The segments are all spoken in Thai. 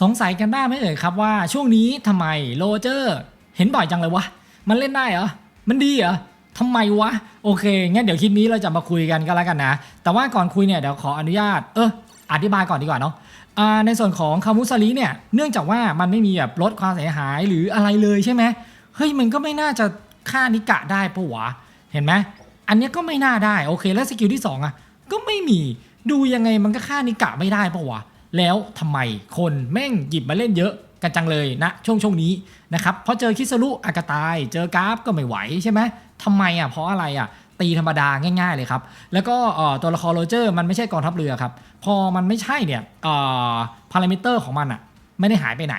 สงสัยกันได้ไหมเอ่ยครับว่าช่วงนี้ทำไมโรเจอร์เห็นบ่อยจังเลยวะ มันเล่นได้เหรอ มันดีเหรอทำไมวะ โอเคงั้นเดี๋ยวคลิปนี้เราจะมาคุยกันก็แล้วกันนะ แต่ว่าก่อนคุยเนี่ยเดี๋ยวขออนุญาต เอออธิบายก่อนดีกว่าเนาะในส่วนของคามุสลีเนี่ย เนื่องจากว่ามันไม่มีแบบลดความเสียหายหรืออะไรเลยใช่ไหมเฮ้ยมันก็ไม่น่าจะฆ่านิกะได้ปะวะ เห็นไหมอันนี้ก็ไม่น่าได้โอเคแล้วสกิลที่สองอะก็ไม่มีดูยังไงมันก็ฆ่านิกะไม่ได้ปะวะ แล้วทำไมคนแม่งหยิบมาเล่นเยอะกันจังเลยนะช่วงช่วงนี้นะครับพราะเจอคิสรุอากาตาย เจอกราฟก็ไม่ไหวใช่ไหมทำไมอะเพราะอะไรอะตีธรรมดาง่าย ๆเลยครับ แล้วก็ตัวละครโรเจอร์มันไม่ใช่กองทัพเรือครับ พอมันไม่ใช่เนี่ยพารามิเตอร์ของมันอะไม่ได้หายไปไหน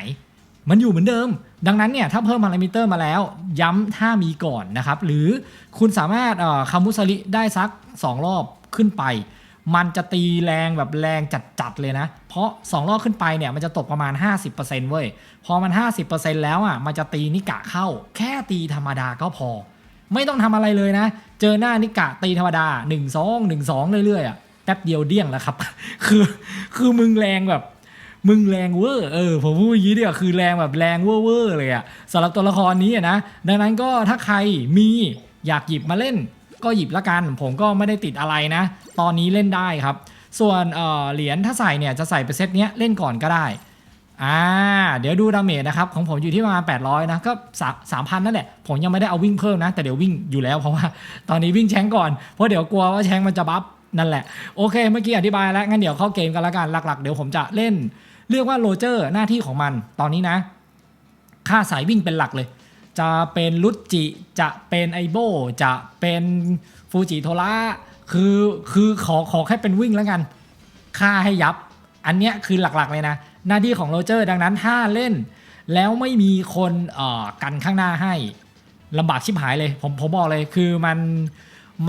มันอยู่เหมือนเดิม ดังนั้นเนี่ยถ้าเพิ่มพารามิเตอร์มาแล้ว ย้ำถ้ามีก่อนนะครับ หรือคุณสามารถคามุสลิได้สัก 2 รอบขึ้นไป มันจะตีแรงแบบแรงจัดๆเลยนะ เพราะ 2 รอบขึ้นไปเนี่ยมันจะตกประมาณ 50%เว้ย พอมัน 50%แล้วอะมันจะตีนิกะเข้า แค่ตีธรรมดาก็พอ ไม่ต้องทำอะไรเลยนะ เจอหน้านิกะตีธรรมดา 1 2 1 2 เรื่อยๆอะแป๊บเดียวเดี้ยงแล้วครับ คือคือมึงแรงแบบมึงแรงเวอร์เออผมพูดอย่างนี้เดียวาคือแรงแบบแรงเวอร์เวอร์เลยอะสำหรับตัวละครนี้นะ ดังนั้นก็ถ้าใครมีอยากหยิบมาเล่น ก็หยิบละกัน ผมก็ไม่ได้ติดอะไรนะ ตอนนี้เล่นได้ครับ ส่วนเหรียญถ้าใส่เนี่ยจะใส่ไปเซตเนี้ยเล่นก่อนก็ได้อ่าเดี๋ยวดูดาเมจนะครับ ของผมอยู่ที่ประมาณ 800 นะ ก็สามพันนั่นแหละ ผมยังไม่ได้เอาวิ่งเพิ่มนะ แต่เดี๋ยววิ่งอยู่แล้วเพราะว่าตอนนี้วิ่งแชงก่อน เพราะเดี๋ยวกลัวว่าแชงมันจะบัฟนั่นแหละ โอเค เมื่อกี้อธิบายแล้ว งั้นเดี๋ยวเข้าเกมกันละกันหลัก ๆ เดี๋ยวผมจะเล่น เรียกว่าโรเจอร์หน้าที่ของมันตอนนี้นะ ค่าสายวิ่งเป็นหลักเลย จะเป็นลุจิ จะเป็นไอโบ จะเป็นฟูจิโทระคือคือขอขอแค่เป็นวิ่งแล้วกันค่าให้ยับ อันเนี้ยคือหลักๆเลยนะ หน้าที่ของโรเจอร์ดังนั้นถ้าเล่น แล้วไม่มีคนเอ่อกันข้างหน้าให้ลำบากชิบหายเลย ผมผมบอกเลยคือมัน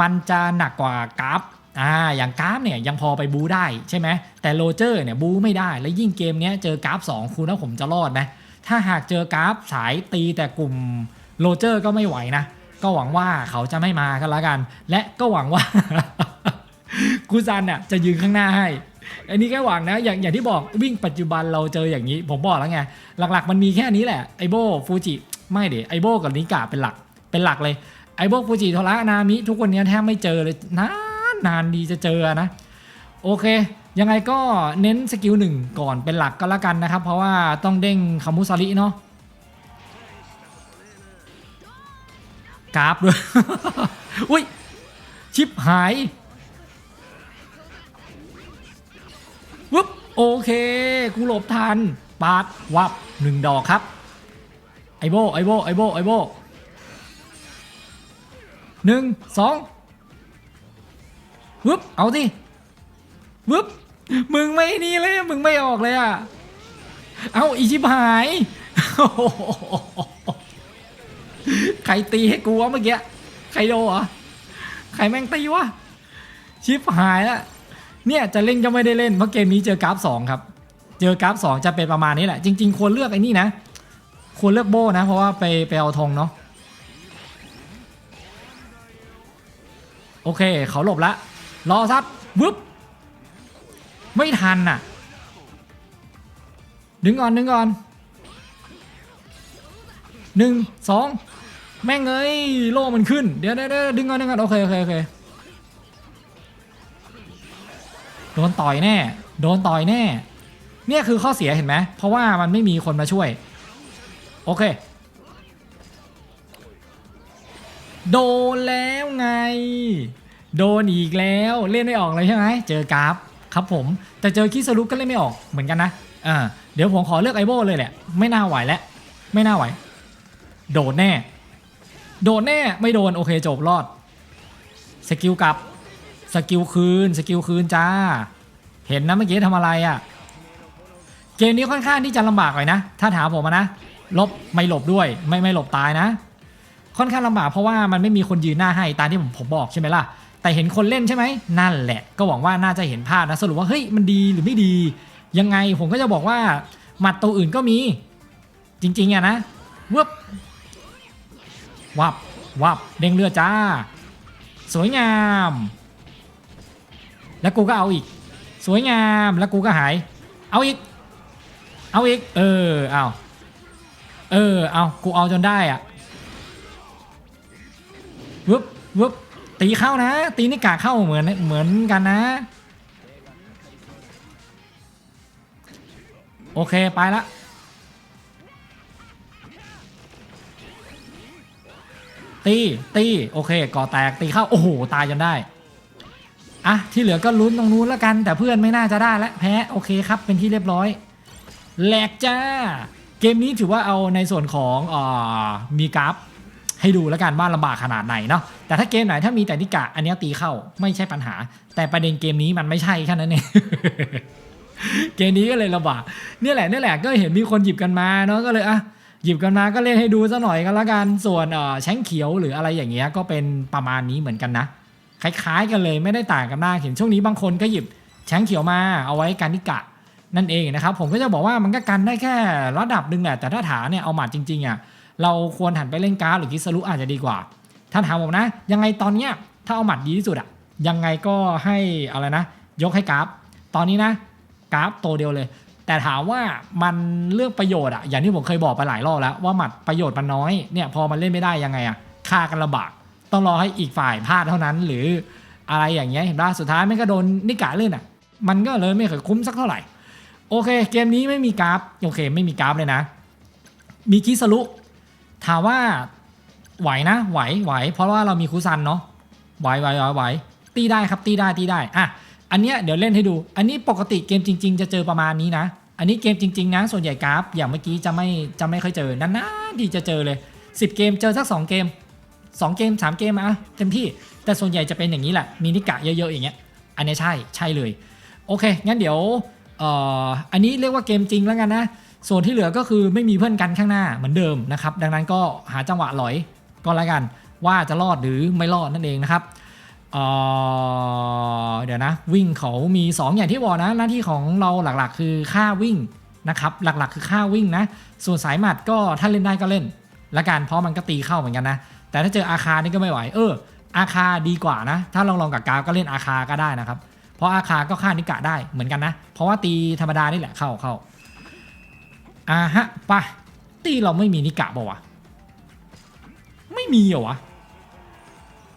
มันจะหนักกว่ากราฟอ่าอย่างกราฟเนี่ยยังพอไปบูได้ใช่ไหมแต่โรเจอร์เนี่ยบูไม่ได้ แล้วยิ่งเกมเนี้ยเจอกราฟ2คุณว่าผมจะรอดไหม ถ้าหากเจอกราฟสายตีแต่กลุ่มโรเจอร์ก็ไม่ไหวนะ ก็หวังว่าเขาจะไม่มากันละกัน และก็หวังว่ากูซันเนี่ยจะยืนข้างหน้าให้ อันนี้แค่หวังนะอย่างอย่างที่บอกวิ่งปัจจุบันเราเจออย่างนี้ ผมบอกแล้วไง หลักๆ มันมีแค่นี้แหละไอโบฟูจิไม่เดี๋ยไอโบกับนิกาเป็นหลักเป็นหลักเลยไอโบฟูจิโทระนามิ ทุกคนนี้แทบไม่เจอเลยนานนานดีจะเจอนะ โอเค ยังไงก็เน้นสกิลหนึ่งก่อนเป็นหลักก็แล้วกันนะครับ เพราะว่าต้องเด้งคามุซาริเนาะกราฟด้วย อุ้ย ชิปหายวึบโอเค กูหลบทัน ปาด วับหนึ่งดอกครับ ไอโบ ไอโบ ไอโบ ไอโบหนึ่งสองวึบเอาสิวึบ มึงไม่นี่เลยมึงไม่ออกเลยอะ เอาอีชิบหายใครตีให้กูวะเมื่อกี้ ใครโดเหรอ ใครแม่งตีวะ ชิบหายล้วเนี่ยจะเล่นก็ไม่ได้เล่นเพราะเกมนี้เจอกราฟ2ครับ เจอกราฟ2จะเป็นประมาณนี้แหละ จริง ๆ ควรเลือกไอ้นี่นะ ควรเลือกโบนะ เพราะว่าไปไปเอาธงเนาะ โอเค เขาหลบละ รอซัดวึบ ไม่ทันน่ะ ดึงก่อนดึงก่อนหนึ่งสองแม่งเอ้ยโล่มันขึ้นเดี๋ยวเดี๋ยวเดี๋ยวดึงก่อนดึงก่อนโอเคโอเคโอเคโดนต่อยแน่ โดนต่อยแน่ เนี่ยคือข้อเสียเห็นไหม เพราะว่ามันไม่มีคนมาช่วย โอเค โดนแล้วไง โดนอีกแล้ว เล่นไม่ออกเลยใช่ไหม เจอกราฟ ครับผมแต่เจอคิสรุก็เล่นไม่ออกเหมือนกันนะอ่าเดี๋ยวผมขอเลือกไอโบเลยแหละ ไม่น่าไหวแล้วไม่น่าไหว โดนแน่ โดนแน่ไม่โดนโอเคจบรอดสกิลกลับสกิลคืนสกิลคืนจ้า เห็นนะเมื่อกี้ทำอะไรอะ่ะเกมนี้ค่อนข้างที่จะลำบากหน่อยนะ ถ้าถามผมนะลบไม่หลบด้วยไม่ไม่หลบตายนะ ค่อนข้างลำบากเพราะว่ามันไม่มีคนยืนหน้าให้ตามที่ผมผมบอกใช่ไหมล่ะ แต่เห็นคนเล่นใช่ไหมนั่นแหละ ก็หวังว่าน่าจะเห็นภาพนะสรุปว่าเฮ้ยมันดีหรือไม่ดี ยังไงผมก็จะบอกว่าหมัดตัวอื่นก็มี จริงๆอะนะวึบวับวับเด้งเลือดจ้า สวยงาม แล้วกูก็เอาอีก สวยงามแล้วกูก็หาย เอาอีก เอาอีก เออเอาเออเอากูเอาจนได้อะวึบวึบ ตีเข้านะ ตีนิกาเข้าเหมือนเหมือนกันนะ โอเคไปละตีตีโอเคก่อแตกตีเข้าโอ้โหตายจนได้อะที่เหลือก็ลุ้นตรงนู้นแล้วกัน แต่เพื่อนไม่น่าจะได้แล้วแพ้โอเคครับเป็นที่เรียบร้อยแหลกจ้า เกมนี้ถือว่าเอาในส่วนของอมีกราฟ ให้ดูแล้วกันว่าลำบากขนาดไหนเนาะแต่ถ้าเกมไหนถ้ามีแต่นิกะอันนี้ตีเข้าไม่ใช่ปัญหา แต่ประเด็นเกมนี้มันไม่ใช่แค่นั้นเองเกมนี้ก็เลยลำบากเนี่ยแหละเนี่ยแหละก็เห็นมีคนหยิบกันมาเนาะก็เลยอะหยิบกันมาก็เล่นให้ดูซะหน่อยกันละกันส่วนเอ่อแช้งเขียวหรืออะไรอย่างเงี้ยก็เป็นประมาณนี้เหมือนกันนะคล้ายๆกันเลยไม่ได้ต่างกันมากเห็นช่วงนี้บางคนก็หยิบแช้งเขียวมาเอาไว้กันนิกะนั่นเองนะครับผมก็จะบอกว่ามันก็กันได้แค่ระดับหนึ่งแหละแต่ถ้าถาเนี่ยเอาหมัดจริงๆอะ เราควรหันไปเล่นการ์ดหรือกิสรุอาจจะดีกว่าถ้านถามผมนะ ยังไงตอนเนี้ยถ้าเอาหมัดดีที่สุดอะยังไงก็ให้อะไรนะ ยกให้กราฟ ตอนนี้นะกราฟโตเดียวเลย แต่ถามว่ามันเรื่องประโยชน์อะอย่างที่ผมเคยบอกไปหลายรอบแล้วว่าหมัดประโยชน์มันน้อยเนี่ยพอมันเล่นไม่ได้ยังไงอะฆ่ากันลำบากต้องรอให้อีกฝ่ายพลาดเท่านั้น หรืออะไรอย่างเงี้ยเห็นป่ะสุดท้ายไม่ก็โดนนิกาเล่นอะมันก็เลยไม่เคยคุ้มสักเท่าไหร่โอเค เกมนี้ไม่มีกราฟโอเค ไม่มีกราฟเลยนะ มีคิสรุ ถามว่าไหวนะไหวไหว เพราะว่าเรามีคูซันเนาะไหวไหวไหวไหวตีได้ครับตีได้ตีได้อะอันเนี้ยเดี๋ยวเล่นให้ดู อันนี้ปกติเกมจริง ๆ จะเจอประมาณนี้นะ อันนี้เกมจริง ๆ นะ ส่วนใหญ่กราฟ อย่างเมื่อกี้จะไม่จะไม่ค่อยเจอนานๆที่จะเจอเลย 10 เกมเจอสัก 2 เกม 2 เกม 3 เกมอะเต็มที่แต่ส่วนใหญ่จะเป็นอย่างนี้แหละมีนิกะเยอะๆอย่างเงี้ยอันนี้ใช่ใช่เลย โอเคงั้นเดี๋ยวเอ่ออันนี้เรียกว่าเกมจริงแล้วกันนะ ส่วนที่เหลือก็คือไม่มีเพื่อนกันข้างหน้าเหมือนเดิมนะครับ ดังนั้นก็หาจังหวะหลอยก็แล้วกัน ว่าจะรอดหรือไม่รอดนั่นเองนะครับเเดี๋ยวนะ วิ่งเขามี 2 อย่างที่บอกนะหน้าที่ของเราหลักๆ คือค่าวิ่งนะครับ หลักๆ คือค่าวิ่งนะ ส่วนสายหมัดก็ถ้าเล่นได้ก็เล่นละกันเพราะมันก็ตีเข้าเหมือนกันนะ แต่ถ้าเจออาคานี่ก็ไม่ไหวเออ อาคาดีกว่านะ ถ้าลองลองกับกาวก็เล่นอาคาก็ได้นะครับ เพราะอาคาก็ฆ่านิกะได้เหมือนกันนะ เพราะว่าตีธรรมดานี่แหละเข้าเข้า อ่าฮะไปตีเราไม่มีนิกะปล่าวะ ไม่มีเหรอวะ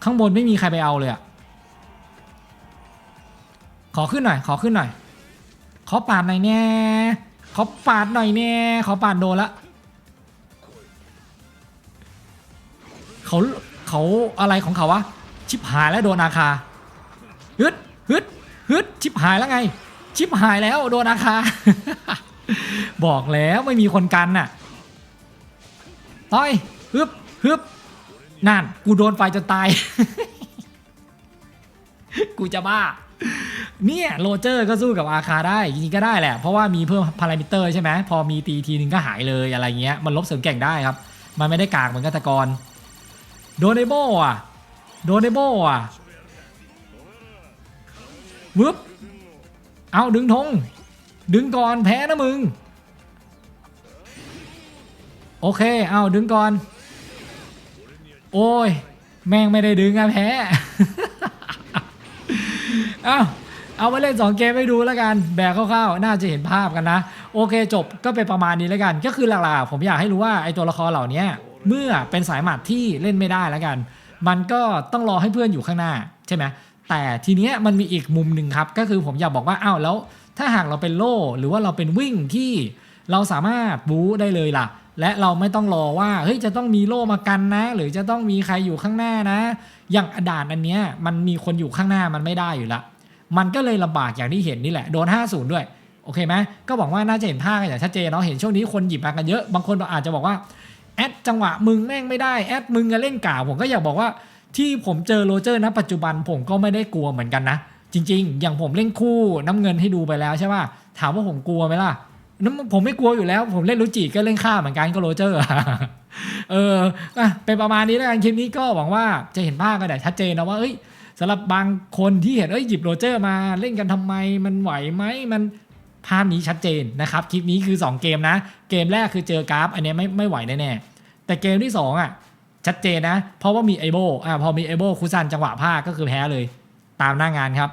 ข้างบนไม่มีใครไปเอาเลยอะขอขึ้นหน่อย ขอขึ้นหน่อย ขอปาดหน่อยแน่ขอปาดหน่อยแน่ขอปาดโดนละเขาเขาอะไรของเขาวะ ชิบหายแล้วโดนอาคาฮึดฮึดฮึดชิบหายแล้วไง ชิบหายแล้วโดนอาคา บอกแล้วไม่มีคนกันน่ะต่อยฮึบฮึบนั่น กูโดนไฟจนตาย กูจะบ้า เนี่ยโรเจอร์ก็สู้กับอาคาได้ จริงๆก็ได้แหละ เพราะว่ามีเพิ่มพารามิเตอร์ใช่ไหม พอมีตีทีนึงก็หายเลยอะไรเงี้ย มันลบเสริมแก่งได้ครับ มันไม่ได้กากเหมือนกัตกร โดนไอโบอะ โดนไอโบอะวึบ เอาดึงธง ดึงก่อนแพ้นะมึง โอเค เอาดึงก่อน โอ้ย แม่งไม่ได้ดึงอะแพ้ เอาเอาไปเล่น 2 เกมให้ดูแล้วกัน แบกคร่าวๆ น่าจะเห็นภาพกันนะ โอเคจบก็เป็นประมาณนี้แล้วกัน ก็คือหลักๆ ผมอยากให้รู้ว่าไอ้ตัวละครเหล่านี้เมื่อเป็นสายหมัดที่เล่นไม่ได้แล้วกัน มันก็ต้องรอให้เพื่อนอยู่ข้างหน้าใช่ไหมแต่ทีเนี้ยมันมีอีกมุมหนึ่งครับ ก็คือผมอยากบอกว่าอ้าวแล้ว ถ้าหากเราเป็นโล่หรือว่าเราเป็นวิ่งที่เราสามารถบู๊ได้เลยล่ะ และเราไม่ต้องรอว่าเฮ้ยจะต้องมีโล่มากันนะ หรือจะต้องมีใครอยู่ข้างหน้านะ อย่างอด่านอันเนี้ยมันมีคนอยู่ข้างหน้ามันไม่ได้อยู่ละมันก็เลยลำบากอย่างที่เห็นนี่แหละโดน 50 ด้วยโอเคไหมก็บอกว่าน่าจะเห็นภาพกันอย่างชัดเจนเนาะเห็นช่วงนี้คนหยิบมากันเยอะบางคนอาจจะบอกว่าแอดจังหวะมึงแม่งไม่ได้แอดมึงก็เล่นกล่าผมก็อยากบอกว่าที่ผมเจอโรเจอร์นะปัจจุบันผมก็ไม่ได้กลัวเหมือนกันนะ จริง ๆ อย่างผมเล่นคู่น้ำเงินให้ดูไปแล้วใช่ป่ะถามว่าผมกลัวไหมล่ะน้ำผมไม่กลัวอยู่แล้ว ผมเล่นลูจิก็เล่นฆ่าเหมือนกันก็โรเจอร์เออเป็นประมาณนี้แล้วกันคลิปนี้ก็หวังว่าจะเห็นภาพกันแต่ชัดเจนนะว่าเอ้ยสำหรับบางคนที่เห็นเอ้ยหยิบโรเจอร์มาเล่นกันทำไมมันไหวไหมมันภาพนี้ชัดเจนนะครับ คลิปนี้คือ 2 เกมนะ เกมแรกคือเจอกราฟ อันนี้ไม่ไม่ไหวแน่ๆแต่เกมที่ 2อะชัดเจนนะ เพราะว่ามีไอโบอ่าพอมีไอโบคุซันจังหวะภาคก็คือแพ้เลย ตามหน้างานครับ